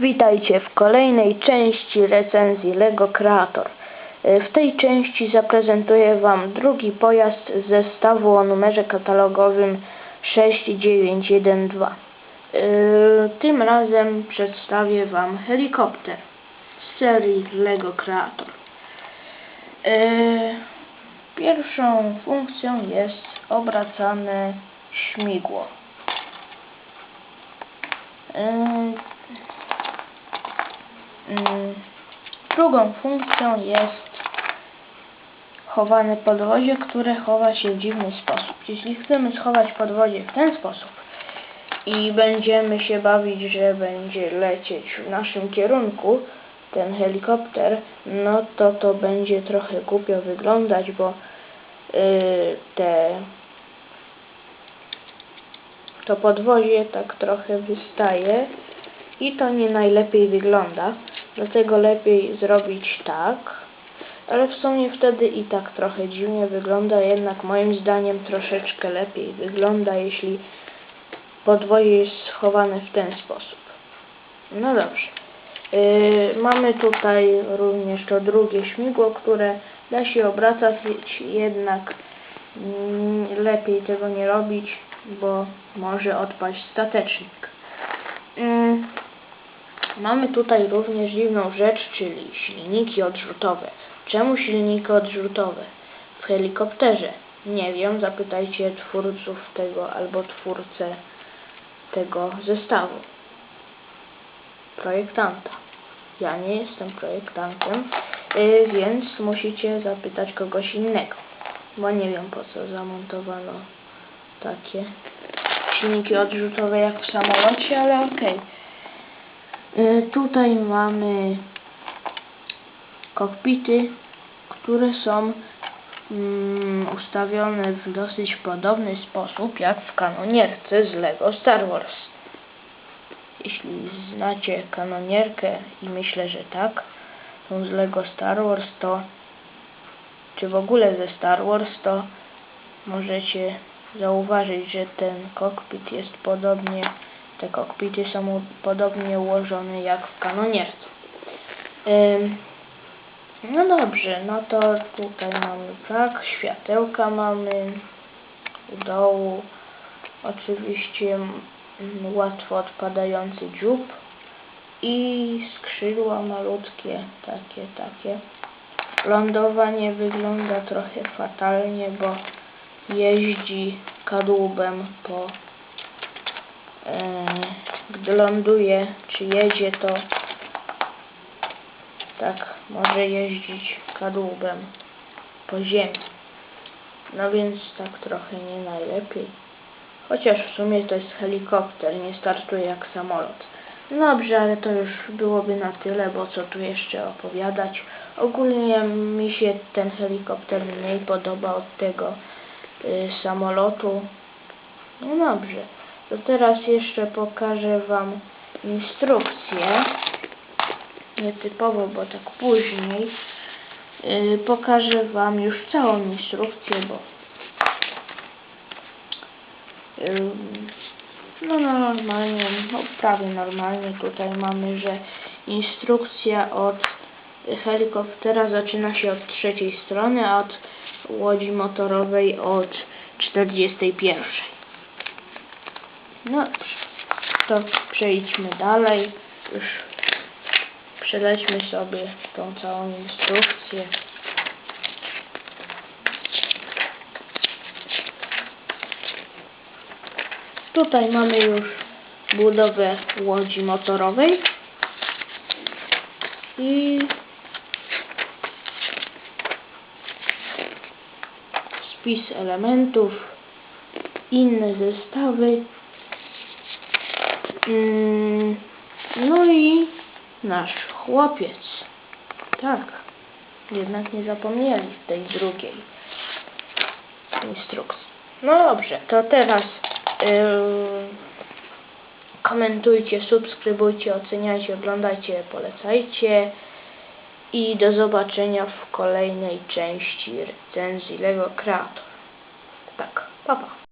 Witajcie w kolejnej części recenzji LEGO Creator. E, W tej części zaprezentuję Wam drugi pojazd z zestawu o numerze katalogowym 6912. E, Tym razem przedstawię Wam helikopter z serii LEGO Creator. E, Pierwszą funkcją jest obracane śmigło. Mm, Drugą funkcją jest chowane podwozie, które chowa się w dziwny sposób. Jeśli chcemy schować podwozie w ten sposób i będziemy się bawić, że będzie lecieć w naszym kierunku ten helikopter, no to to będzie trochę głupio wyglądać, bo yy, te to podwozie tak trochę wystaje i to nie najlepiej wygląda. Dlatego lepiej zrobić tak. Ale w sumie wtedy i tak trochę dziwnie wygląda, jednak moim zdaniem troszeczkę lepiej wygląda, jeśli podwozie jest schowane w ten sposób. No dobrze. Yy, mamy tutaj również to drugie śmigło, które da się obracać, jednak mm, lepiej tego nie robić, bo może odpaść statecznik. Yy, Mamy tutaj również dziwną rzecz, czyli silniki odrzutowe. Czemu silniki odrzutowe? W helikopterze. Nie wiem, zapytajcie twórców tego albo twórcę tego zestawu. Projektanta. Ja nie jestem projektantem, yy, więc musicie zapytać kogoś innego. Bo nie wiem po co zamontowano takie silniki odrzutowe jak w samolocie, ale okej. Y, Tutaj mamy kokpity, które są mm, ustawione w dosyć podobny sposób jak w kanonierce z Lego Star Wars. Jeśli znacie kanonierkę i myślę, że tak, tą z Lego Star Wars, to czy w ogóle ze Star Wars, to możecie zauważyć, że ten kokpit jest podobnie te kokpity są podobnie ułożone jak w kanonierce. No dobrze, no to tutaj mamy tak, światełka mamy u dołu, oczywiście łatwo odpadający dziób i skrzydła malutkie, takie, takie. Lądowanie wygląda trochę fatalnie, bo jeździ kadłubem po gdy ląduje czy jedzie to tak może jeździć kadłubem po ziemi. No więc tak trochę nie najlepiej. Chociaż w sumie to jest helikopter nie startuje jak samolot. Dobrze ale to już byłoby na tyle bo co tu jeszcze opowiadać. Ogólnie mi się ten helikopter mniej podoba od tego y, samolotu. No dobrze to teraz jeszcze pokażę Wam instrukcję. Nietypowo, bo tak później. Yy, pokażę Wam już całą instrukcję, bo yy, no, no normalnie, no prawie normalnie tutaj mamy, że instrukcja od helikoptera zaczyna się od trzeciej strony, a od łodzi motorowej od 41. No, to przejdźmy dalej. Już przelećmy sobie tą całą instrukcję. Tutaj mamy już budowę łodzi motorowej i spis elementów, inne zestawy no i nasz chłopiec. Tak. Jednak nie zapomnieli tej drugiej instrukcji. No dobrze, to teraz yy, komentujcie, subskrybujcie, oceniajcie, oglądajcie, polecajcie i do zobaczenia w kolejnej części recenzji Lego Creator. Tak, pa pa.